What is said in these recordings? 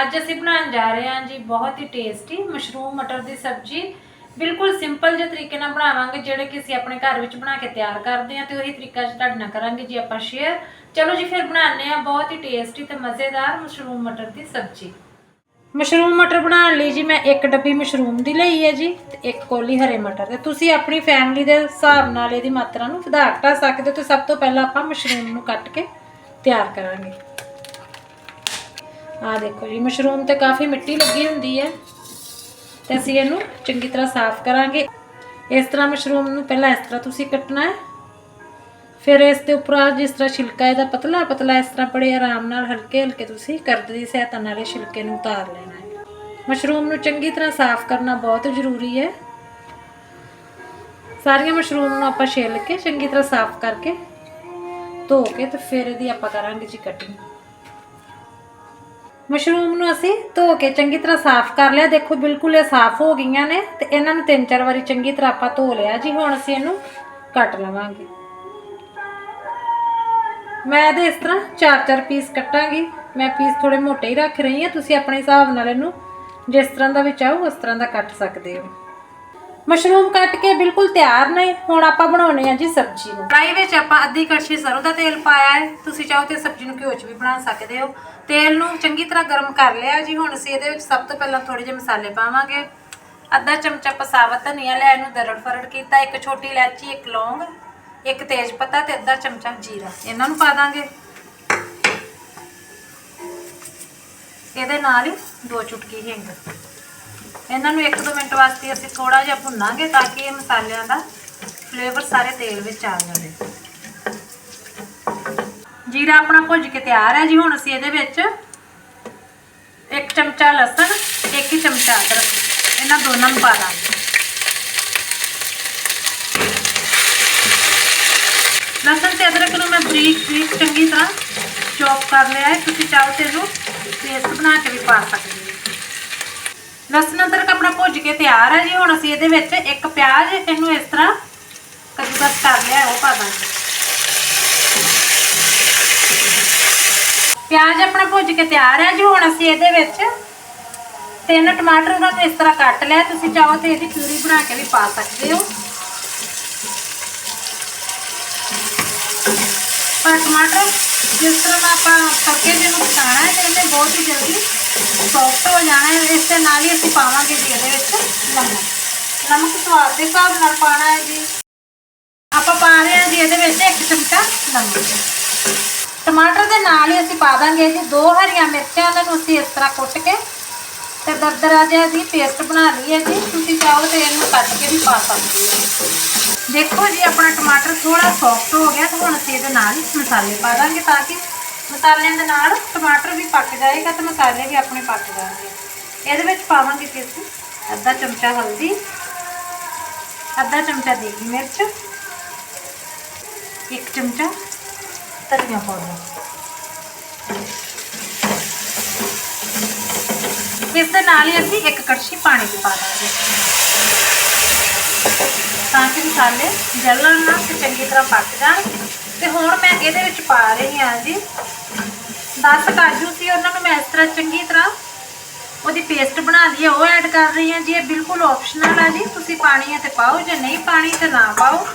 ਅੱਜ ਅਸੀਂ ਬਣਾਉਣ ਜਾ ਰਹੇ ਹਾਂ ਜੀ ਬਹੁਤ ਹੀ ਟੇਸਟੀ ਮਸ਼ਰੂਮ ਮਟਰ ਦੀ ਸਬਜ਼ੀ। ਬਿਲਕੁਲ ਸਿੰਪਲ ਜਿਹੇ ਤਰੀਕੇ ਨਾਲ ਬਣਾਵਾਂਗੇ, ਜਿਹੜੇ ਕਿ ਅਸੀਂ ਆਪਣੇ ਘਰ ਵਿੱਚ ਬਣਾ ਕੇ ਤਿਆਰ ਕਰਦੇ ਹਾਂ ਤੇ ਉਹੀ ਤਰੀਕਾ ਅੱਜ ਤੁਹਾਡੇ ਨਾਲ ਕਰਾਂਗੇ ਜੀ ਆਪਾਂ ਸ਼ੇਅਰ ਚਲੋ ਜੀ, ਫਿਰ ਬਣਾਉਂਦੇ ਹਾਂ ਬਹੁਤ ਹੀ ਟੇਸਟੀ ਤੇ ਮਜ਼ੇਦਾਰ ਮਸ਼ਰੂਮ ਮਟਰ ਦੀ ਸਬਜ਼ੀ। ਮਸ਼ਰੂਮ ਮਟਰ ਬਣਾਉਣ ਲਈ ਜੀ ਮੈਂ ਇੱਕ ਡੱਬੀ ਮਸ਼ਰੂਮ ਦੀ ਲਈ ਹੈ ਜੀ ਤੇ ਇੱਕ ਕੋਲੀ ਹਰੇ ਮਟਰ ਤੇ ਤੁਸੀਂ ਆਪਣੀ ਫੈਮਿਲੀ ਦੇ ਹਿਸਾਬ ਨਾਲ ਇਹਦੀ ਮਾਤਰਾ ਨੂੰ ਵਧਾ ਘਟਾ ਸਕਦੇ ਹੋ ਤੇ ਸਭ ਤੋਂ ਪਹਿਲਾਂ ਆਪਾਂ ਮਸ਼ਰੂਮ ਨੂੰ ਕੱਟ ਕੇ ਤਿਆਰ ਕਰਾਂਗੇ। ਆ ਦੇਖੋ ਜੀ ਮਸ਼ਰੂਮ ਤੇ ਕਾਫੀ ਮਿੱਟੀ ਲੱਗੀ ਹੁੰਦੀ ਹੈ ਤੇ ਅਸੀਂ ਇਹਨੂੰ ਚੰਗੀ ਤਰ੍ਹਾਂ ਸਾਫ਼ ਕਰਾਂਗੇ। ਇਸ ਤਰ੍ਹਾਂ ਮਸ਼ਰੂਮ ਨੂੰ ਪਹਿਲਾਂ ਇਸ ਤਰ੍ਹਾਂ ਤੁਸੀਂ ਕੱਟਣਾ ਹੈ। ਫਿਰ ਇਸ ਦੇ ਉੱਪਰ ਜਿਸ ਤਰ੍ਹਾਂ ਛਿਲਕਾ ਇਹਦਾ ਪਤਲਾ ਪਤਲਾ ਇਸ ਤਰ੍ਹਾਂ ਬੜੇ ਆਰਾਮ ਨਾਲ ਹਲਕੇ ਹਲਕੇ ਤੁਸੀਂ ਕਰਦ ਦੀ ਸਹਾਇਤਾ ਨਾਲ ਇਹ ਛਿਲਕੇ ਨੂੰ ਉਤਾਰ ਲੈਣਾ ਹੈ। ਮਸ਼ਰੂਮ ਨੂੰ ਚੰਗੀ ਤਰ੍ਹਾਂ ਸਾਫ਼ ਕਰਨਾ ਬਹੁਤ ਜ਼ਰੂਰੀ ਹੈ। ਸਾਰੀਆਂ ਮਸ਼ਰੂਮ ਨੂੰ ਆਪਾਂ ਛਿੱਲ ਕੇ ਚੰਗੀ ਤਰ੍ਹਾਂ ਸਾਫ਼ ਕਰਕੇ ਧੋ ਕੇ ਤੇ ਫਿਰ ਇਹਦੀ ਆਪਾਂ ਕਰਾਂਗੇ ਜੀ ਕਟਿੰਗ ਮਸ਼ਰੂਮ ਨੂੰ ਅਸੀਂ ਧੋ ਕੇ ਚੰਗੀ ਤਰ੍ਹਾਂ ਸਾਫ਼ ਕਰ ਲਿਆ। ਦੇਖੋ, ਬਿਲਕੁਲ ਇਹ ਸਾਫ਼ ਹੋ ਗਈਆਂ ਨੇ ਤੇ ਇਹਨਾਂ ਨੂੰ ਤਿੰਨ ਚਾਰ ਵਾਰੀ ਚੰਗੀ ਤਰ੍ਹਾਂ ਆਪਾਂ ਧੋ ਲਿਆ ਜੀ। ਹੁਣ ਅਸੀਂ ਇਹਨੂੰ ਕੱਟ ਲਵਾਂਗੇ। ਮੈਂ ਇਹਦੇ ਇਸ ਤਰ੍ਹਾਂ ਚਾਰ ਚਾਰ ਪੀਸ ਕੱਟਾਂਗੀ। ਮੈਂ ਪੀਸ ਥੋੜੇ ਮੋਟੇ ਹੀ ਰੱਖ ਰਹੀ ਹਾਂ। ਤੁਸੀਂ ਆਪਣੇ ਹਿਸਾਬ ਨਾਲ ਇਹਨੂੰ ਜਿਸ ਤਰ੍ਹਾਂ ਦਾ ਵੀ ਚਾਹੋ, ਉਸ ਤਰ੍ਹਾਂ ਦਾ ਕੱਟ ਸਕਦੇ ਹੋ। ਮਸ਼ਰੂਮ ਕੱਟ ਕੇ ਬਿਲਕੁਲ ਤਿਆਰ ਨੇ ਹੁਣ ਆਪਾਂ ਬਣਾਉਣੇ ਆ ਜੀ ਸਬਜ਼ੀ ਨੂੰ। ਕੜਾਈ ਵਿੱਚ ਆਪਾਂ ਅੱਧੀ ਕੜਛੀ ਸਰੋਂ ਦਾ ਤੇਲ ਪਾਇਆ ਹੈ। ਤੁਸੀਂ ਚਾਹੋ ਤੇ ਸਬਜ਼ੀ ਨੂੰ ਘਿਓ 'ਚ ਵੀ ਬਣਾ ਸਕਦੇ ਹੋ। ਤੇਲ ਨੂੰ ਚੰਗੀ ਤਰ੍ਹਾਂ ਗਰਮ ਕਰ ਲਿਆ ਜੀ। ਹੁਣ ਅਸੀਂ ਇਹਦੇ ਵਿੱਚ ਸਭ ਤੋਂ ਪਹਿਲਾਂ ਥੋੜੇ ਜਿਹੇ ਮਸਾਲੇ ਪਾਵਾਂਗੇ। ਅੱਧਾ ਚਮਚਾ ਪਸਾਵਤ ਧਨੀਆ ਲਿਆ ਇਹਨੂੰ ਦਰੜ ਫਰੜ ਕੀਤਾ। ਇੱਕ ਛੋਟੀ ਇਲਾਚੀ ਇੱਕ ਲੌਂਗ, ਇੱਕ ਤੇਜ ਪੱਤਾ ਤੇ ਅੱਧਾ ਚਮਚਾ ਜੀਰਾ। ਇਹਨਾਂ ਨੂੰ ਪਾ ਦਾਂਗੇ। ਇਹਦੇ ਨਾਲ ਹੀ ਦੋ ਚੁਟਕੀ ਹਿੰਗ। ਇਹਨਾਂ ਨੂੰ 1-2 ਮਿੰਟ ਵਾਸਤੇ ਅਸੀਂ ਥੋੜਾ ਜਿਹਾ ਭੁੰਨਾਂਗੇ ਤਾਂ ਕਿ ਇਹ ਮਸਾਲਿਆਂ ਦਾ ਫਲੇਵਰ ਸਾਰੇ ਤੇਲ ਵਿੱਚ ਆ ਜਾਵੇ। ਜੀਰਾ ਆਪਣਾ ਭੁੱਜ ਕੇ ਤਿਆਰ ਹੈ ਜੀ, ਹੁਣ ਅਸੀਂ ਇਹਦੇ ਵਿੱਚ ਇੱਕ ਚਮਚਾ ਲਸਣ, ਇੱਕ ਹੀ ਚਮਚਾ ਅਦਰਕ, ਇਹਨਾਂ ਦੋਨਾਂ ਨੂੰ ਪਾ ਦਾਂਗੇ। ਲਸਣ ਤੇ ਅਦਰਕ ਨੂੰ ਮੈਂ ਬਰੀਕ ਬਰੀਕ ਚੰਗੀ ਤਰ੍ਹਾਂ ਚੌਪ ਕਰ ਲਿਆ ਹੈ। ਤੁਸੀਂ ਚਾਹੋ ਤੇ ਇਹਨੂੰ ਪੇਸਟ ਬਣਾ ਕੇ ਵੀ ਪਾ ਸਕਦੇ ਹੋ। ਲਸਣ ਅਦਰਕ ਆਪਣਾ ਭੁੱਜ ਕੇ ਤਿਆਰ ਹੈ ਜੀ, ਹੁਣ ਅਸੀਂ ਇਹਦੇ ਵਿੱਚ ਇੱਕ ਪਿਆਜ਼ ਇਹਨੂੰ ਇਸ ਤਰ੍ਹਾਂ ਕੱਦੂਕਸ ਕਰ ਲਿਆ, ਉਹ ਪਾ ਦਾਂਗੇ। ਪਿਆਜ਼ ਆਪਣਾ ਭੁੱਜ ਕੇ ਤਿਆਰ ਹੈ ਜੀ, ਹੁਣ ਅਸੀਂ ਇਹਦੇ ਵਿੱਚ ਤਿੰਨ ਟਮਾਟਰ ਉਹਨਾਂ ਨੂੰ ਇਸ ਤਰ੍ਹਾਂ ਕੱਟ ਲਿਆ, ਤੁਸੀਂ ਚਾਹੋ ਤੇ ਇਹਦੀ ਪਿਊਰੀ ਬਣਾ ਕੇ ਵੀ ਪਾ ਸਕਦੇ ਹੋ। ਪਰ ਟਮਾਟਰ ਜਿਸ ਤਰ੍ਹਾਂ ਆਪਾਂ ਤੜਕੇ ਜਿਹਨੂੰ ਪਕਾਣਾ ਹੈ ਇਹਨੇ ਬਹੁਤ ਹੀ ਜਲਦੀ ਸੌਫਟ ਹੋ ਜਾਣਾ ਹੈ। ਇਸ ਦੇ ਨਾਲ ਹੀ ਅਸੀਂ ਪਾਵਾਂਗੇ ਜੀ ਇਹਦੇ ਵਿੱਚ ਨਮਕ। ਨਮਕ ਸਵਾਦ ਦੇ ਹਿਸਾਬ ਨਾਲ ਪਾਣਾ ਹੈ ਜੀ। ਆਪਾਂ ਪਾ ਰਹੇ ਹਾਂ ਜੀ ਇਹਦੇ ਵਿੱਚ ਇੱਕ ਚਮਚਾ ਨਮਕ। ਟਮਾਟਰ ਦੇ ਨਾਲ ਹੀ ਅਸੀਂ ਪਾ ਦਾਂਗੇ ਜੀ। ਦੋ ਹਰੀਆਂ ਮਿਰਚਾਂ ਉਹਨਾਂ ਨੂੰ ਅਸੀਂ ਇਸ ਤਰ੍ਹਾਂ ਕੁੱਟ ਕੇ ਤੇ ਦਰਦਰਾ ਜਿਹਾ ਦੀ ਪੇਸਟ ਬਣਾ ਲਈ ਹੈ ਜੀ ਤੁਸੀਂ ਚਾਹੋ ਤੇ ਇਹਨੂੰ ਕੱਟ ਕੇ ਵੀ ਪਾ ਸਕਦੇ ਹੋ। ਦੇਖੋ ਜੀ, ਆਪਣਾ ਟਮਾਟਰ ਥੋੜਾ ਸੌਫਟ ਹੋ ਗਿਆ ਤੇ ਹੁਣ ਅਸੀਂ ਇਹਦੇ ਨਾਲ ਮਸਾਲੇ ਪਾ ਦਾਂਗੇ ਤਾਂ ਕਿ ਮਸਾਲਿਆਂ ਦੇ ਨਾਲ ਟਮਾਟਰ ਵੀ ਪੱਕ ਜਾਏਗਾ ਤੇ ਮਸਾਲੇ ਵੀ ਆਪਣੇ ਪੱਕ ਜਾਣਗੇ। ਇਹਦੇ ਵਿੱਚ ਪਾਵਾਂਗੇ ਜੀ ਅਸੀਂ ਅੱਧਾ ਚਮਚਾ ਹਲਦੀ, ਅੱਧਾ ਚਮਚਾ ਦੇਗੀ ਮਿਰਚ, ਇੱਕ ਚਮਚਾ ਧਨੀਆ ਪਾਊਡਰ। ਇਸ ਦੇ ਨਾਲ ਹੀ ਅਸੀਂ ਇੱਕ ਕੜਛੀ ਪਾਣੀ ਦੀ ਪਾ ਦਾਂਗੇ। ਤਾਂ ਕਿ ਮਸਾਲੇ ਜਲਣ ਨਾ ਤੇ ਚੰਗੀ ਤਰ੍ਹਾਂ ਪੱਕ ਜਾਣ। ਤੇ ਹੁਣ ਮੈਂ ਇਹਦੇ ਵਿੱਚ ਪਾ ਰਹੀ ਹਾਂ ਜੀ 10 ਕਾਜੂ ਸੀ, ਉਹਨਾਂ ਨੂੰ ਮੈਂ ਇਸ ਤਰ੍ਹਾਂ ਚੰਗੀ ਤਰ੍ਹਾਂ ਉਹਦੀ ਪੇਸਟ ਬਣਾ ਲਈ ਹੈ, ਉਹ ਐਡ ਕਰ ਰਹੀ ਹਾਂ ਜੀ। ਇਹ ਬਿਲਕੁਲ ਆਪਸ਼ਨਲ ਆ ਜੀ। ਤੁਸੀਂ ਪਾਣੀ ਹੈ ਤੇ ਪਾਓ, ਜੇ ਨਹੀਂ ਪਾਣੀ ਤੇ ਨਾ ਪਾਓ।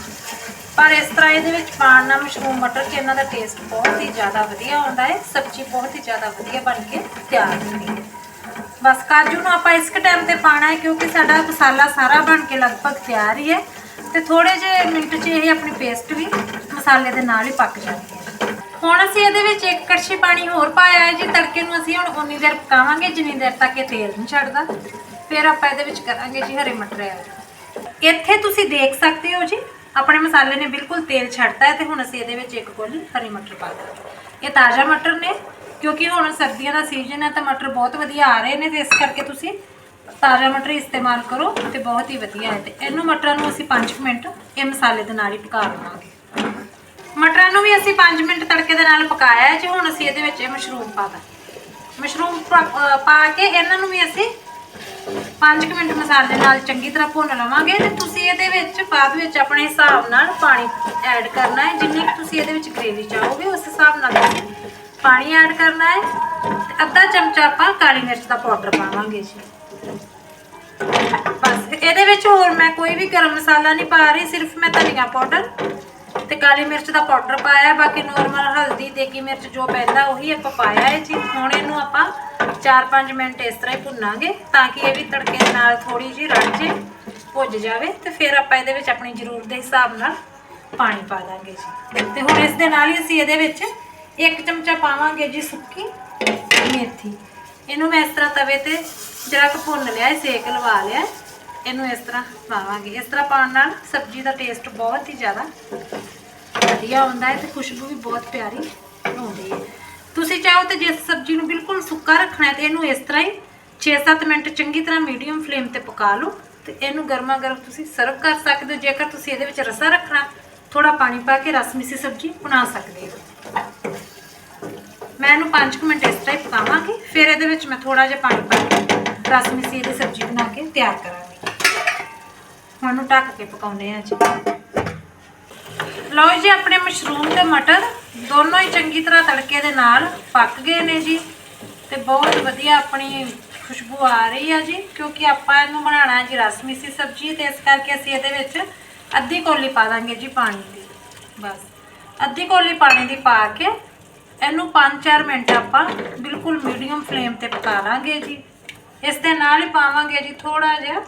ਪਰ ਇਸ ਤਰ੍ਹਾਂ ਇਹਦੇ ਵਿੱਚ ਪਾਣ ਨਾਲ ਮਸ਼ਰੂਮ ਮਟਰ ਕਿ ਇਹਨਾਂ ਦਾ ਟੇਸਟ ਬਹੁਤ ਹੀ ਜ਼ਿਆਦਾ ਵਧੀਆ ਹੁੰਦਾ ਹੈ। ਸਬਜ਼ੀ ਬਹੁਤ ਹੀ ਜ਼ਿਆਦਾ ਵਧੀਆ ਬਣ ਕੇ ਤਿਆਰ ਹੁੰਦੀ ਹੈ। ਬਸ ਕਾਜੂ ਨੂੰ ਆਪਾਂ ਇਸ ਟਾਈਮ ਤੇ ਪਾਣਾ ਹੈ ਕਿਉਂਕਿ ਸਾਡਾ ਮਸਾਲਾ ਸਾਰਾ ਬਣ ਕੇ ਲਗਭਗ ਤਿਆਰ ਹੀ ਹੈ ਤੇ ਥੋੜੇ ਜਿਹੇ ਮਿੰਟ 'ਚ ਇਹ ਆਪਣੀ ਪੇਸਟ ਵੀ ਮਸਾਲੇ ਦੇ ਨਾਲ ਹੀ ਪੱਕ ਜਾਂਦੀ ਹੈ। ਹੁਣ ਅਸੀਂ ਇਹਦੇ ਵਿੱਚ ਇੱਕ ਕੜਛੀ ਪਾਣੀ ਹੋਰ ਪਾਇਆ ਹੈ ਜੀ, ਤੜਕੇ ਨੂੰ ਅਸੀਂ ਹੁਣ ਉਨੀ ਦੇਰ ਪਕਾਵਾਂਗੇ, ਜਿੰਨੀ ਦੇਰ ਤੱਕ ਇਹ ਤੇਲ ਨਹੀਂ ਛੱਡਦਾ। ਫਿਰ ਆਪਾਂ ਇਹਦੇ ਵਿੱਚ ਕਰਾਂਗੇ ਜੀ ਹਰੇ ਮਟਰ ਐਡ। ਇੱਥੇ ਤੁਸੀਂ ਦੇਖ ਸਕਦੇ ਹੋ ਜੀ, ਆਪਣੇ ਮਸਾਲੇ ਨੇ ਬਿਲਕੁਲ ਤੇਲ ਛੱਡਤਾ ਹੈ ਤੇ ਹੁਣ ਅਸੀਂ ਇਹਦੇ ਵਿੱਚ ਇੱਕ ਕੋਲੀ ਹਰੀ ਮਟਰ ਪਾ ਦਾਂਗੇ ਇਹ ਤਾਜ਼ਾ ਮਟਰ ਨੇ ਕਿਉਂਕਿ ਹੁਣ ਸਰਦੀਆਂ ਦਾ ਸੀਜ਼ਨ ਹੈ ਤਾਂ ਮਟਰ ਬਹੁਤ ਵਧੀਆ ਆ ਰਹੇ ਨੇ ਤੇ ਇਸ ਕਰਕੇ ਤੁਸੀਂ ਤਾਜ਼ਾ ਮਟਰ ਇਸਤੇਮਾਲ ਕਰੋ ਤੇ ਬਹੁਤ ਹੀ ਵਧੀਆ ਹੈ ਤੇ ਇਹਨੂੰ ਮਟਰਾਂ ਨੂੰ ਅਸੀਂ 5 ਮਿੰਟ ਇਹ ਮਸਾਲੇ ਦੇ ਨਾਲ ਹੀ ਪਕਾ ਲਵਾਂਗੇ। ਮਟਰਾਂ ਨੂੰ ਵੀ ਅਸੀਂ 5 ਮਿੰਟ ਤੜਕੇ ਦੇ ਨਾਲ ਪਕਾਇਆ ਹੈ ਜੀ, ਹੁਣ ਅਸੀਂ ਇਹਦੇ ਵਿੱਚ ਇਹ ਮਸ਼ਰੂਮ ਪਾ ਦਾਂਗੇ। ਮਸ਼ਰੂਮ ਪਾ ਕੇ ਇਹਨਾਂ ਨੂੰ ਵੀ ਅਸੀਂ 5 ਮਿੰਟ ਮਸਾਲੇ ਨਾਲ ਚੰਗੀ ਤਰ੍ਹਾਂ ਭੁੰਨ ਲਵਾਂਗੇ ਤੇ ਤੁਸੀਂ ਇਹਦੇ ਵਿੱਚ ਬਾਅਦ ਵਿੱਚ ਆਪਣੇ ਹਿਸਾਬ ਨਾਲ ਪਾਣੀ ਐਡ ਕਰਨਾ ਹੈ। ਜਿੰਨੀ ਕੁ ਤੁਸੀਂ ਇਹਦੇ ਵਿੱਚ ਗ੍ਰੇਵੀ ਚਾਹੋਗੇ, ਉਸ ਹਿਸਾਬ ਨਾਲ ਤੁਸੀਂ ਪਾਣੀ ਐਡ ਕਰਨਾ ਹੈ ਤੇ ਅੱਧਾ ਚਮਚਾ ਆਪਾਂ ਕਾਲੀ ਮਿਰਚ ਦਾ ਪਾਊਡਰ ਪਾਵਾਂਗੇ ਜੀ। ਬਸ, ਇਹਦੇ ਵਿੱਚ ਹੋਰ ਮੈਂ ਕੋਈ ਵੀ ਗਰਮ ਮਸਾਲਾ ਨਹੀਂ ਪਾ ਰਹੀ, ਸਿਰਫ ਮੈਂ ਧਨੀਆ ਪਾਊਡਰ ਤੇ ਕਾਲੀ ਮਿਰਚ ਦਾ ਪਾਊਡਰ ਪਾਇਆ। ਬਾਕੀ ਨੋਰਮਲ ਹਲਦੀ, ਦੇਗੀ ਮਿਰਚ ਜੋ ਪੈਂਦਾ, ਉਹੀ ਆਪਾਂ ਪਾਇਆ ਹੈ ਜੀ। ਹੁਣ ਇਹਨੂੰ ਆਪਾਂ 4-5 ਮਿੰਟ ਇਸ ਤਰ੍ਹਾਂ ਹੀ ਭੁੰਨਾਂਗੇ ਤਾਂ ਕਿ ਇਹ ਵੀ ਤੜਕੇ ਦੇ ਨਾਲ ਥੋੜੀ ਜਿਹੀ ਰੜ ਜੇ, ਭੁੱਜ ਜਾਵੇ ਤੇ ਫਿਰ ਆਪਾਂ ਇਹਦੇ ਵਿੱਚ ਆਪਣੀ ਜ਼ਰੂਰਤ ਦੇ ਹਿਸਾਬ ਨਾਲ ਪਾਣੀ ਪਾ ਦਾਂਗੇ ਜੀ। ਤੇ ਹੁਣ ਇਸ ਦੇ ਨਾਲ ਹੀ ਅਸੀਂ ਇਹਦੇ ਵਿੱਚ ਇੱਕ ਚਮਚਾ ਪਾਵਾਂਗੇ ਜੀ ਸੁੱਕੀ ਮੇਥੀ। ਇਹਨੂੰ ਮੈਂ ਇਸ ਤਰ੍ਹਾਂ ਤਵੇ ਤੇ ਜਰਾ ਕੁ ਭੁੰਨ ਲਿਆ ਸੇਕ ਲਵਾ ਲਿਆ ਇਹਨੂੰ ਇਸ ਤਰ੍ਹਾਂ ਪਾਵਾਂਗੇ। ਇਸ ਤਰ੍ਹਾਂ ਪਾਉਣ ਨਾਲ ਸਬਜ਼ੀ ਦਾ ਟੇਸਟ ਬਹੁਤ ਹੀ ਜ਼ਿਆਦਾ ਵਧੀਆ ਆਉਂਦਾ ਹੈ ਤੇ ਖੁਸ਼ਬੂ ਵੀ ਬਹੁਤ ਪਿਆਰੀ ਆਉਂਦੀ ਹੈ। ਤੁਸੀਂ ਚਾਹੋ ਤੇ ਜਿਸ ਸਬਜ਼ੀ ਨੂੰ ਬਿਲਕੁਲ ਸੁੱਕਾ ਰੱਖਣਾ ਹੈ ਤੇ ਇਹਨੂੰ ਇਸ ਤਰ੍ਹਾਂ ਹੀ 6-7 ਮਿੰਟ ਚੰਗੀ ਤਰ੍ਹਾਂ ਮੀਡੀਅਮ ਫਲੇਮ ਤੇ ਪਕਾ ਲਓ ਤੇ ਇਹਨੂੰ ਗਰਮਾ ਗਰਮ ਤੁਸੀਂ ਸਰਵ ਕਰ ਸਕਦੇ ਹੋ। ਜੇਕਰ ਤੁਸੀਂ ਇਹਦੇ ਵਿੱਚ ਰਸਾ ਰੱਖਣਾ ਥੋੜਾ ਪਾਣੀ ਪਾ ਕੇ ਰਸ ਮਿੱਸੀ ਸਬਜ਼ੀ ਬਣਾ ਸਕਦੇ ਹੋ। ਮੈਂ ਇਹਨੂੰ 5 ਮਿੰਟ ਇਸ ਤਰ੍ਹਾਂ ਹੀ ਪਕਾਵਾਂਗੀ। ਫਿਰ ਇਹਦੇ ਵਿੱਚ ਮੈਂ ਥੋੜਾ ਜਿਹਾ ਪਾਣੀ ਪਾ ਕੇ ਰਸ ਮਿੱਸੀ ਦੀ ਸਬਜ਼ੀ ਬਣਾ ਕੇ ਤਿਆਰ ਕਰਾਂਗੀ। ਹੁਣ ਇਹਨੂੰ ਢੱਕ ਕੇ ਪਕਾਉਂਦੇ ਹਾਂ ਜੀ। ਲਓ ਜੀ, ਆਪਣੇ ਮਸ਼ਰੂਮ ਤੇ ਮਟਰ ਦੋਨੋਂ ਹੀ ਚੰਗੀ ਤਰ੍ਹਾਂ ਤੜਕੇ ਦੇ ਨਾਲ ਪੱਕ ਗਏ ਨੇ ਜੀ। ਤੇ ਬਹੁਤ ਵਧੀਆ ਆਪਣੀ ਖੁਸ਼ਬੂ ਆ ਰਹੀ ਆ ਜੀ, ਕਿਉਂਕਿ ਆਪਾਂ ਇਹਨੂੰ ਬਣਾਉਣਾ ਜੀ ਰਸ ਮਿੱਸੀ ਸਬਜ਼ੀ ਤੇ ਇਸ ਕਰਕੇ ਅਸੀਂ ਇਹਦੇ ਵਿੱਚ ਅੱਧੀ ਕੋਲੀ ਪਾ ਦਾਂਗੇ ਜੀ ਪਾਣੀ ਦੀ। ਬਸ। ਅੱਧੀ ਕੋਲੀ ਪਾਣੀ ਦੀ ਪਾ ਕੇ ਇਹਨੂੰ 5-4 ਮਿੰਟ ਆਪਾਂ ਬਿਲਕੁਲ ਮੀਡੀਅਮ ਫਲੇਮ ਤੇ ਪਕਾ ਲਾਂਗੇ ਜੀ। ਇਸ ਦੇ ਨਾਲ ਹੀ ਪਾਵਾਂਗੇ ਜੀ ਥੋੜਾ ਜਿਹਾ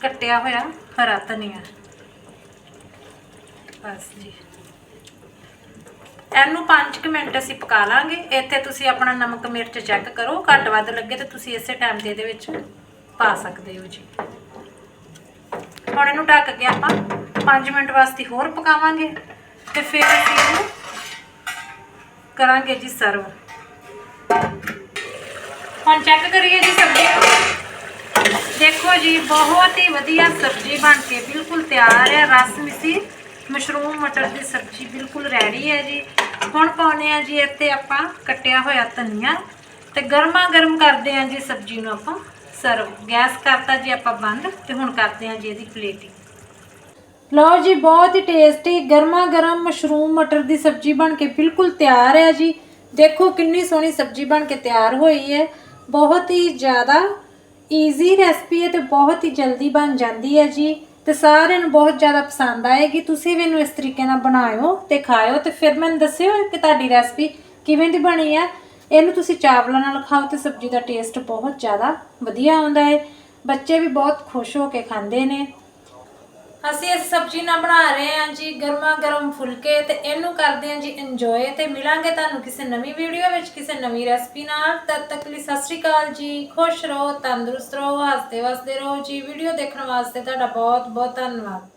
ਕੱਟਿਆ ਹੋਇਆ ਹਰਾ ਧਨੀਆ। ਬਸ ਜੀ। ਇਹਨੂੰ 5 ਮਿੰਟ ਅਸੀਂ ਪਕਾ ਲਾਂਗੇ। ਇੱਥੇ ਤੁਸੀਂ ਆਪਣਾ ਨਮਕ ਮਿਰਚ ਚੈੱਕ ਕਰੋ, ਘੱਟ ਵੱਧ ਲੱਗੇ ਤੇ ਤੁਸੀਂ ਇਸੇ ਟਾਈਮ ਤੇ ਇਹਦੇ ਵਿੱਚ ਪਾ ਸਕਦੇ ਹੋ ਜੀ। ਹੁਣ ਇਹਨੂੰ ਢੱਕ ਕੇ ਆਪਾਂ 5 ਮਿੰਟ ਵਾਸਤੇ ਹੋਰ ਪਕਾਵਾਂਗੇ ਤੇ ਫਿਰ ਅਸੀਂ ਇਹਨੂੰ ਕਰਾਂਗੇ ਜੀ ਸਰਵ। ਹੁਣ ਚੈੱਕ ਕਰੀਏ ਜੀ ਸਬਜ਼ੀ। ਦੇਖੋ ਜੀ, ਬਹੁਤ ਹੀ ਵਧੀਆ ਸਬਜ਼ੀ ਬਣ ਕੇ ਬਿਲਕੁਲ ਤਿਆਰ ਹੈ। ਰਸ ਮਿੱਸੀ ਮਸ਼ਰੂਮ, ਮਟਰ ਦੀ ਸਬਜ਼ੀ ਬਿਲਕੁਲ ਰੈਡੀ ਹੈ ਜੀ। ਹੁਣ ਪਾਉਨੇ ਆ ਜੀ ਇੱਥੇ ਆਪਾਂ ਕੱਟਿਆ ਹੋਇਆ ਧਨੀਆ। ਤੇ ਗਰਮਾ ਗਰਮ ਕਰਦੇ ਆ ਜੀ ਸਬਜ਼ੀ ਨੂੰ ਆਪਾਂ ਸਰਵ। ਗੈਸ ਕਰਤਾ ਜੀ ਆਪਾਂ ਬੰਦ ਤੇ ਹੁਣ ਕਰਦੇ ਆ ਜੀ ਇਹਦੀ ਪਲੇਟਿੰਗ ਲਓ ਜੀ, ਬਹੁਤ ਹੀ ਟੇਸਟੀ ਗਰਮਾ ਗਰਮ ਮਸ਼ਰੂਮ ਮਟਰ ਦੀ ਸਬਜ਼ੀ ਬਣ ਕੇ ਬਿਲਕੁਲ ਤਿਆਰ ਹੈ ਜੀ। ਦੇਖੋ ਕਿੰਨੀ ਸੋਹਣੀ ਸਬਜ਼ੀ ਬਣ ਕੇ ਤਿਆਰ ਹੋਈ ਹੈ। ਬਹੁਤ ਹੀ ਜ਼ਿਆਦਾ ਈਜ਼ੀ ਰੈਸਪੀ ਹੈ ਤੇ ਬਹੁਤ ਹੀ ਜਲਦੀ ਬਣ ਜਾਂਦੀ ਹੈ ਜੀ। ਤੇ ਸਾਰਿਆਂ ਨੂੰ ਬਹੁਤ ਜ਼ਿਆਦਾ ਪਸੰਦ ਆਏਗੀ। ਤੁਸੀਂ ਵੀ ਇਹਨੂੰ ਇਸ ਤਰੀਕੇ ਨਾਲ ਬਣਾਇਓ ਤੇ ਖਾਇਓ ਤੇ ਫਿਰ ਮੈਨੂੰ ਦੱਸਿਓ ਕਿ ਤੁਹਾਡੀ ਰੈਸਪੀ ਕਿਵੇਂ ਦੀ ਬਣੀ ਹੈ। ਇਹਨੂੰ ਤੁਸੀਂ ਚਾਵਲਾਂ ਨਾਲ ਖਾਓ ਤੇ ਸਬਜ਼ੀ ਦਾ ਟੇਸਟ ਬਹੁਤ ਜ਼ਿਆਦਾ ਵਧੀਆ ਆਉਂਦਾ ਹੈ। ਬੱਚੇ ਵੀ ਬਹੁਤ ਖੁਸ਼ ਹੋ ਕੇ ਖਾਂਦੇ ਨੇ। ਅਸੀਂ ਇਸ ਸਬਜ਼ੀ ਨਾਲ ਬਣਾ ਰਹੇ ਹਾਂ ਜੀ, ਗਰਮਾ ਗਰਮ ਫੁਲਕੇ ਤੇ ਇਹਨੂੰ ਕਰਦੇ ਹਾਂ ਜੀ ਇੰਜੋਏ ਤੇ ਮਿਲਾਂਗੇ ਤੁਹਾਨੂੰ ਕਿਸੇ ਨਵੀਂ ਵੀਡੀਓ ਵਿੱਚ, ਕਿਸੇ ਨਵੀਂ ਰੈਸਪੀ ਨਾਲ। ਤਦ ਤੱਕ ਲਈ ਸਤਿ ਸ਼੍ਰੀ ਅਕਾਲ ਜੀ, ਖੁਸ਼ ਰਹੋ, ਤੰਦਰੁਸਤ ਰਹੋ, ਹੱਸਦੇ ਵਸਦੇ ਰਹੋ ਜੀ। ਵੀਡੀਓ ਦੇਖਣ ਵਾਸਤੇ ਤੁਹਾਡਾ ਬਹੁਤ ਬਹੁਤ ਧੰਨਵਾਦ।